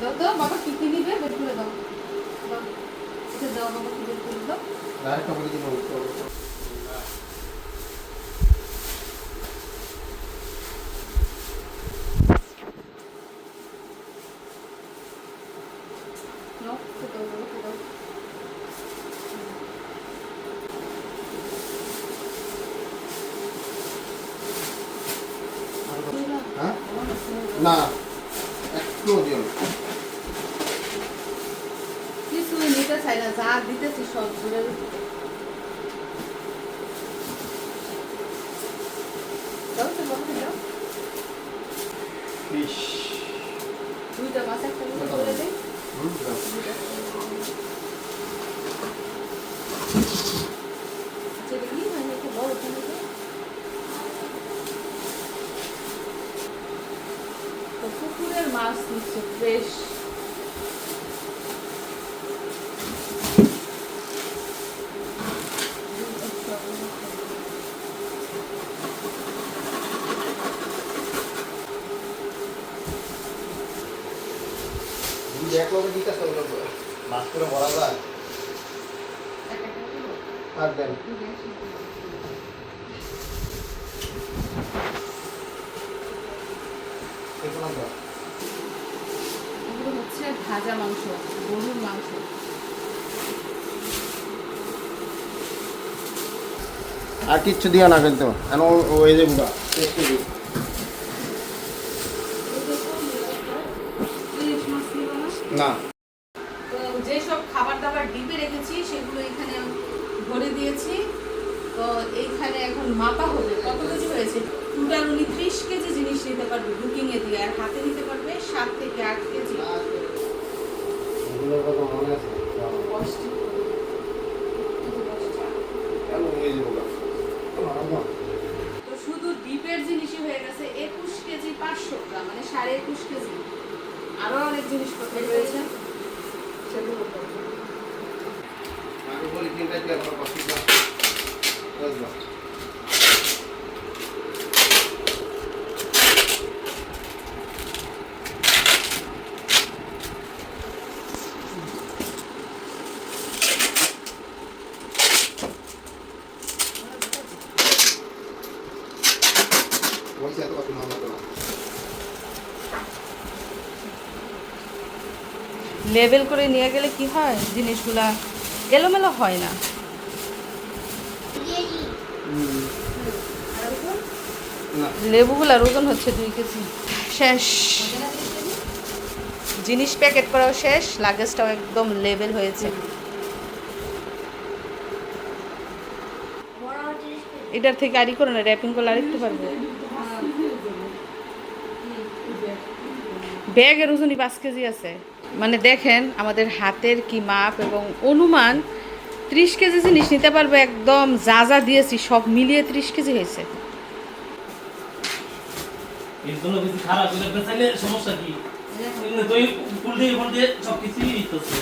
দাও দাও বাবা কি কি নিবে? বের করে দাও। দাও। এটা দাও, বাবা, কি বের করে দাও। আরেকটা বলে? দিন নাও এটা দাও এটা দাও হ্যাঁ না একটু দিও না। কিছুই নিতে চাই না যা দিতেছি সব জোরে দাও তো বাবা দাও ইস, দুইটা মাছ একটা করে করে দেই হুম, দাও। আচ্ছা এটা কি মানে একটু বড় টমেটো তো পুকুরের নিচ্ছে ফ্রেশ তুমি এক লগে দিতে হবে। মাছ করে ভরা যায়। আর দেন। দেখো না দাও। এগুলো হচ্ছে ভাজা মাংস গরুর মাংস। আর কিচ্ছু দিও না কিন্তু ও- ওই যে বুড়া না। যেসব খাবার দাবার ডিপে রেখেছি সেগুলো এখানে ভরে দিয়েছি। তো এইখানে এখন মাপা হবে কত কেজি হয়েছে? টোটাল উনি ত্রিশ কেজি জিনিস নিতে পারবে বুকিংয়ে দিয়ে আর হাতে নিতে পারবে সাত থেকে আট কেজি। এগুলোর কথা মনে আছে? তো শুধু ডিপের জিনিসই হয়ে গেছে একুশ কেজি পাঁচশো গ্রাম মানে সাড়ে একুশ কেজি। আরও অনেক জিনিসপত্র রয়েছে। সেগুলো। আমি বলি তিনটা দিয়ে আমার কষ্ট দাও বুঝলো বলছি এত কথা মামলা করো লেবেল করে নিয়ে গেলে কি হয়? জিনিসগুলা এলোমেলো হয় না। লেবুগুলার ওজন হচ্ছে দুই কেজি। শেষ। জিনিস প্যাকেট করাও শেষ, লাগেজটাও একদম লেবেল হয়েছে। এটার থেকে আরই করো না র্যাপিং করলে আর আরেকটু পারব। ব্যাগের ওজনই পাঁচ কেজি আছে। মানে দেখেন আমাদের হাতের কি মাপ এবং অনুমান ত্রিশ কেজি জিনিস নিতে পারবে একদম যা যা দিয়েছি সব মিলিয়ে ত্রিশ কেজি হয়েছে। সমস্যা কি এমনি তো ফুল দিয়ে ফুল দিয়ে সব কিছুই দিতেছে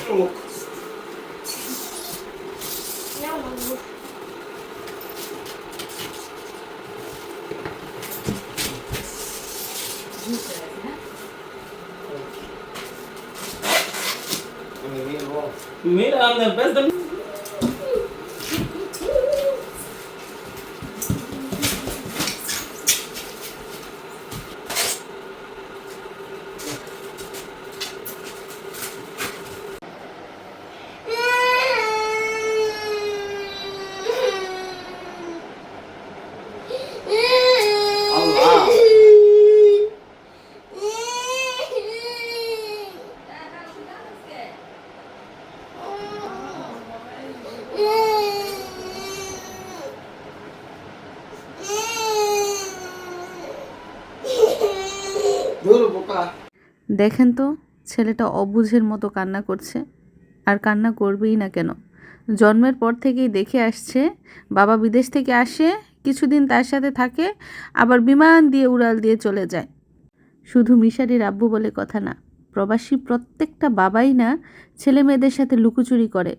আমি নিয়ে নেব মেয়েরা আমাদের বেশ দাম আল্লাহ ধুর বোকা দেখেন তো, ছেলেটা অবুঝের মতো কান্না করছে। আর কান্না করবেই না কেন? জন্মের পর থেকেই দেখে আসছে, বাবা বিদেশ থেকে আসে, কিছুদিন তার সাথে থাকে, আবার বিমান দিয়ে উড়াল দিয়ে চলে যায়। শুধু মিশারির আব্বু বলে কথা না, প্রবাসী প্রত্যেকটা বাবাই না ছেলে মেয়েদের সাথে লুকোচুরি করে।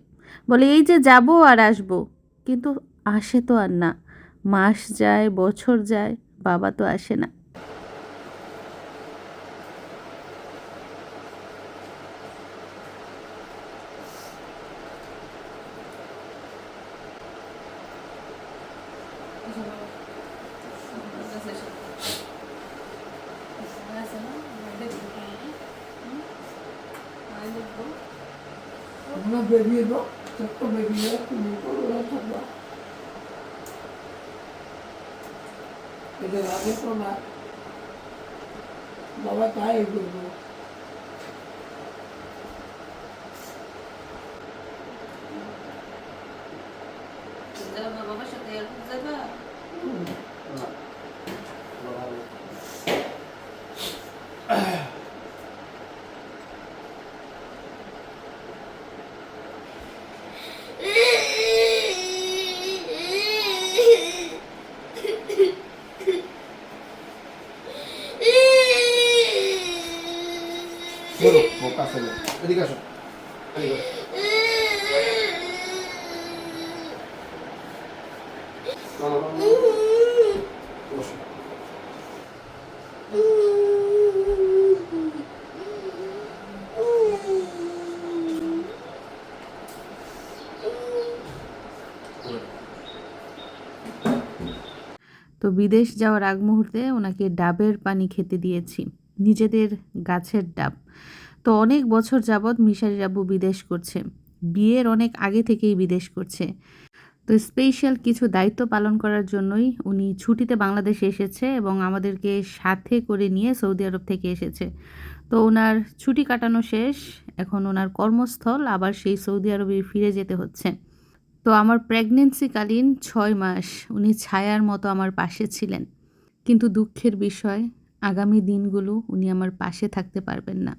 বলে, এই যে যাব আর আসব। কিন্তু আসে তো আর না। মাস যায়, বছর যায়, বাবা তো আসে না। আমরা বেরিয়ে দাও ছোট্ট বেরিয়ে তুমি করে থাকবা এদের আগে তো না বাবা তাই করব বাবার সাথে যাবা না বাবা ধরো বোকা ছেলে এদিকে আসো। তো বিদেশ যাওয়ার আগ মুহূর্তে ওনাকে ডাবের পানি খেতে দিয়েছি। নিজেদের গাছের ডাব। তো অনেক বছর যাবৎ মিশারির আব্বু বিদেশ করছে। বিয়ের অনেক আগে থেকেই বিদেশ করছে। তো স্পেশাল কিছু দায়িত্ব পালন করার জন্যই উনি ছুটিতে বাংলাদেশে এসেছে এবং আমাদেরকে সাথে করে নিয়ে সৌদি আরব থেকে এসেছে। তো ওনার ছুটি কাটানো শেষ, এখন ওনার কর্মস্থল, আবার সেই সৌদি আরবে ফিরে যেতে হচ্ছে। তো আমার প্রেগনেন্সিকালীন ছয় মাস উনি ছায়ার মতো আমার পাশে ছিলেন। কিন্তু দুঃখের বিষয়, আগামী দিনগুলো উনি আমার পাশে থাকতে পারবেন না।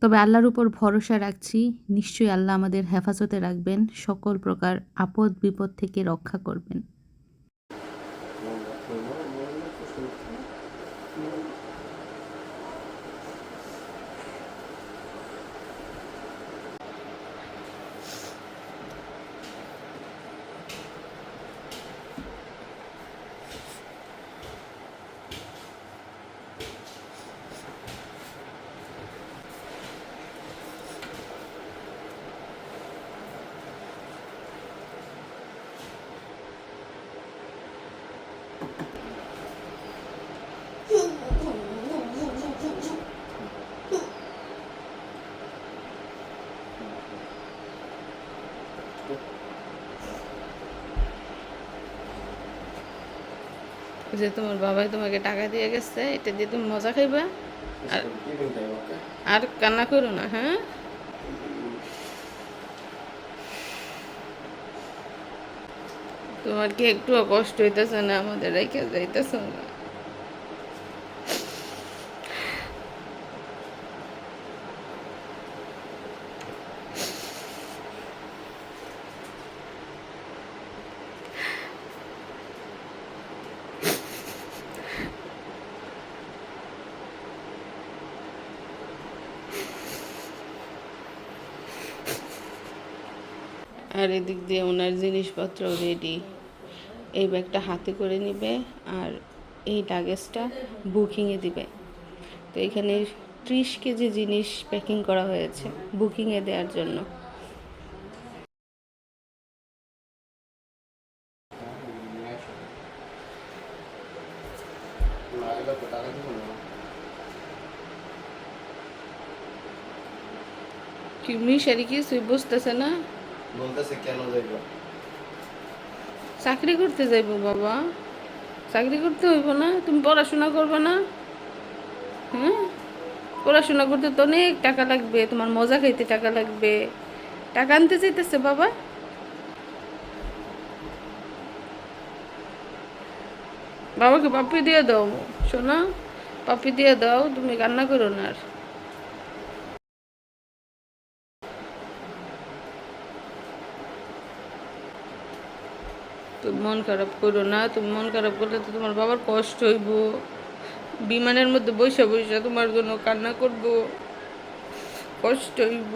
তবে আল্লাহর উপর ভরসা রাখছি, নিশ্চয়ই আল্লাহ আমাদের হেফাজতে রাখবেন, সকল প্রকার আপদ বিপদ থেকে রক্ষা করবেন। যে তোমার বাবাই তোমাকে টাকা দিয়ে গেছে এটা দিয়ে তুমি মজা খাইবা। আর? আর কান্না করো না হ্যাঁ? তোমার কি একটুও কষ্ট হইতেছে না? আমাদের রেখে যাইতেছ না। আর এদিক দিয়ে ওনার জিনিসপত্র রেডি এই ব্যাগটা হাতে করে নেবে আর এই লাগেজটা বুকিংয়ে দিবে তো এখানে ত্রিশ কেজি জিনিস প্যাকিং করা হয়েছে বুকিংয়ে দেওয়ার জন্য নিয়ে আসো। না, এবার তো টাকা দিব না। কি মিশারি কি বুঝতেছে না বলতেছে, কেন যাইব? চাকরি করতে যাইবো বাবা। চাকরি করতে হইব না, তুমি পড়াশোনা করবে না। হ্যাঁ পড়াশোনা করতে তো অনেক টাকা লাগবে, তোমার মজা খাইতে টাকা লাগবে। টাকা আনতে চাইতেছে বাবা। বাবাকে পাপি দিয়ে দাও শোনা পাপি দিয়ে দাও, তুমি কান্না করো না আর। তুমি মন খারাপ করো না তুমি মন খারাপ করলে তো তোমার বাবার কষ্ট হইব। বিমানের মধ্যে বসে বসে তোমার জন্য কান্না করব কষ্ট হইব।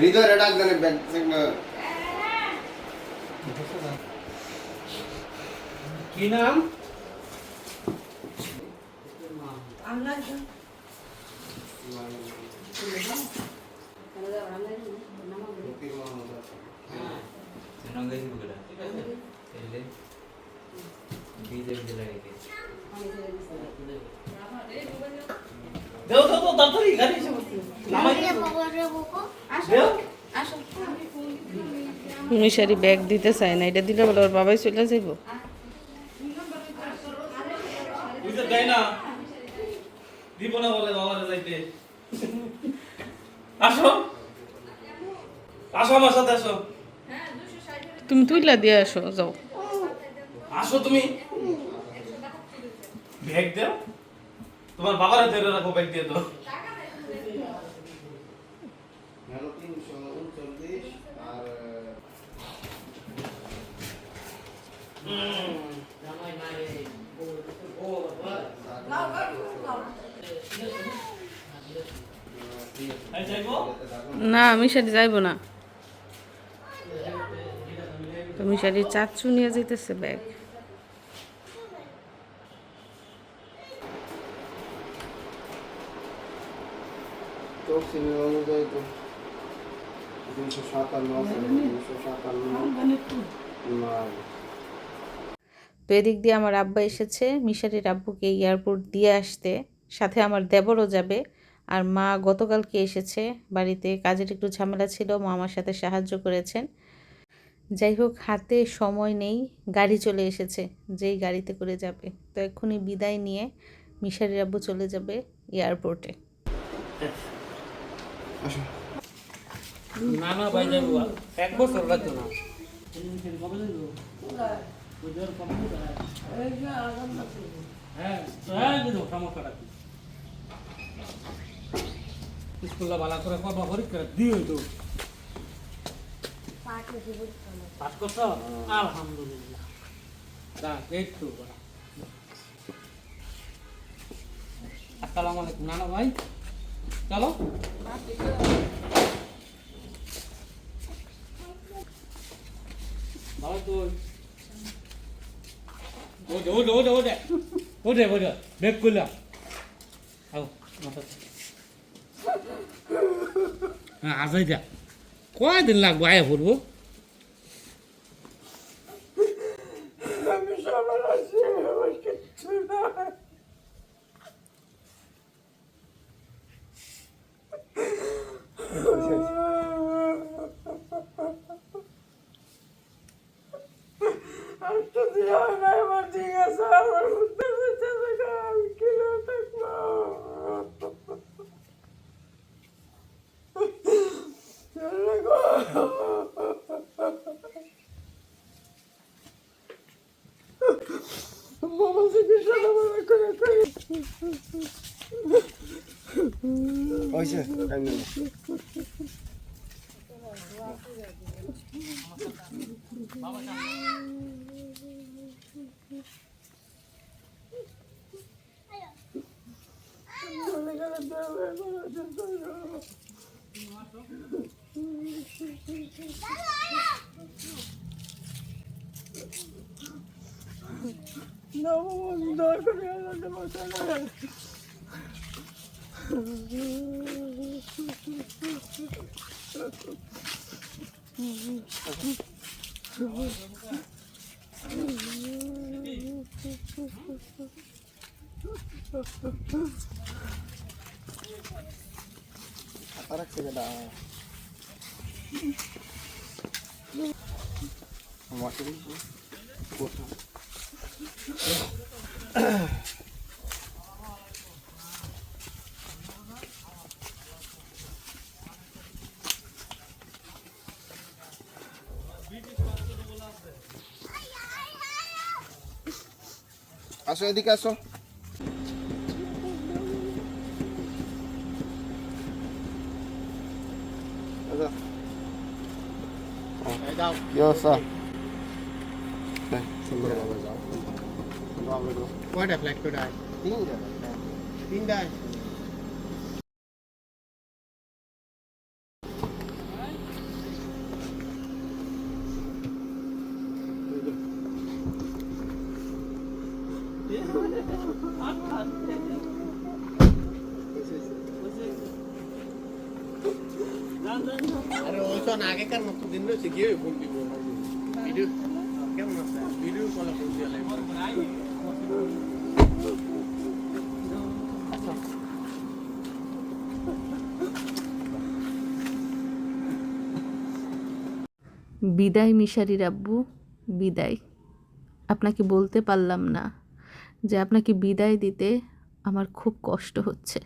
হৃদয় ব্যাগ কি নাম? দেও ব্যাগ দিতে চায় না। এটা দিলে বলে ওর বাবাই চলে যাইব। দিব না বলে বাবারে যাইতে। আসো। আসো আমার সাথে আসো। তুমি তুইলা দিয়ে আসো যাও। আসো তুমি। ব্যাগ দাও। তোমার বাবারে ধরে রাখো ব্যাগ দিয়ে তো। হ্যালো আর না মিশারি যাইব না। তো মিশারি চাচু নিয়ে যেতেছে ব্যাগ। তো এদিক দিয়ে আমার আব্বা এসেছে মিশারির আব্বুকে এয়ারপোর্ট দিয়ে আসতে। সাথে আমার দেবরও যাবে। আর মা গতকালকে এসেছে বাড়িতে। কাজের একটু ঝামেলা ছিল মা আমার সাথে সাহায্য করেছেন। যাই হোক হাতে সময় নেই গাড়ি চলে এসেছে যেই গাড়িতে করে যাবে। তো এক্ষুনি বিদায় নিয়ে মিশারির আব্বু চলে যাবে এয়ারপোর্টে। না না ভাই যাব এক বছর লাগতো না। হ্যাঁ হ্যাঁ সমস্যাটা কি স্কুলটা ভালো করে করবা পরীক্ষা দিও তো। পাঠ করছ? আলহামদুলিল্লাহ। এই তো। আসসালামু আলাইকুম নানা ভাই। চলো। ভালো তো। ওদে ওদে ওদে ওদে ওদে ওদে বেগ করলাম। আও মাথা আজাই যা। কয়দিন লাগবো আয়া পড়ব Thank সবার আছি আমার কিচ্ছু নাই আর যদি হয় না আমার ঠিক আছে আমার বুঝতে পারছে না আমি কিনে থাকব চলে গো বাবা চিকিৎসা ভালো করে করে হয়েছে টাইম নেই চলে গেলে দেবে বড় দয়া করে আল্লাহকে বাঁচানো আর এক সেকেন্ড আমাকে কোথা আসো এদিকে আসো। কি অবস্থা কয়টা ফ্ল্যাট কয়টা তিনটায় বিদায় মিশারির আব্বু বিদায়। আপনাকে বলতে পারলাম না যে আপনাকে বিদায় দিতে আমার খুব কষ্ট হচ্ছে।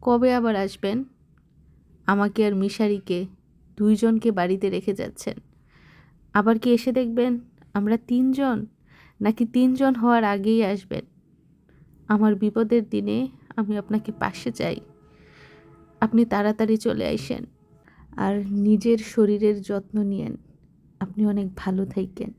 কবে আবার আসবেন? আমাকে আর মিশারিকে দুইজনকে বাড়িতে রেখে যাচ্ছেন। আবার কি এসে দেখবেন, আমরা তিনজন? নাকি তিনজন হওয়ার আগেই আসবেন? আমার বিপদের দিনে আমি আপনাকে পাশে চাই। আপনি তাড়াতাড়ি চলে আইসেন। আর নিজের শরীরের যত্ন নিয়েন। আপনি অনেক ভালো থাকেন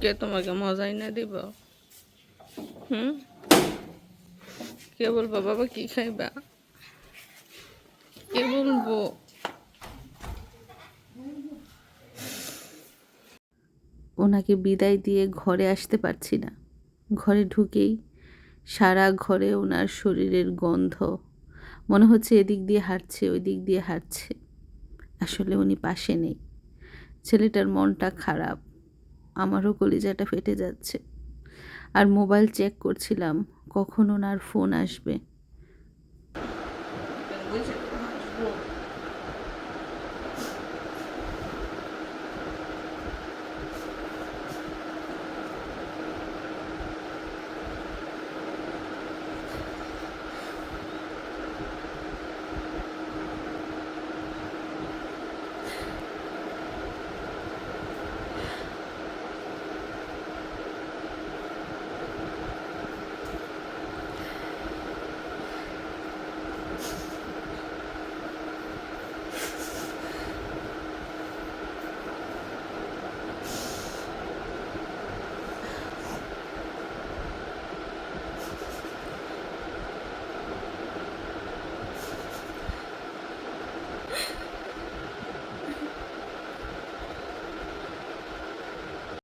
কে তোমাকে মজাই না দিব? হুম? কে বলব? বাবা কি খাইবা? কে বলব? ওনাকে বিদায় দিয়ে ঘরে আসতে পারছি না। ঘরে ঢুকেই সারা ঘরে ওনার শরীরের গন্ধ। মনে হচ্ছে এদিক দিয়ে হাঁটছে ওই দিক দিয়ে হাঁটছে। আসলে উনি পাশে নেই। ছেলেটার মনটা খারাপ। আমারও কলিজাটা ফেটে যাচ্ছে। আর মোবাইল চেক করছিলাম, কখন ওনার ফোন আসবে।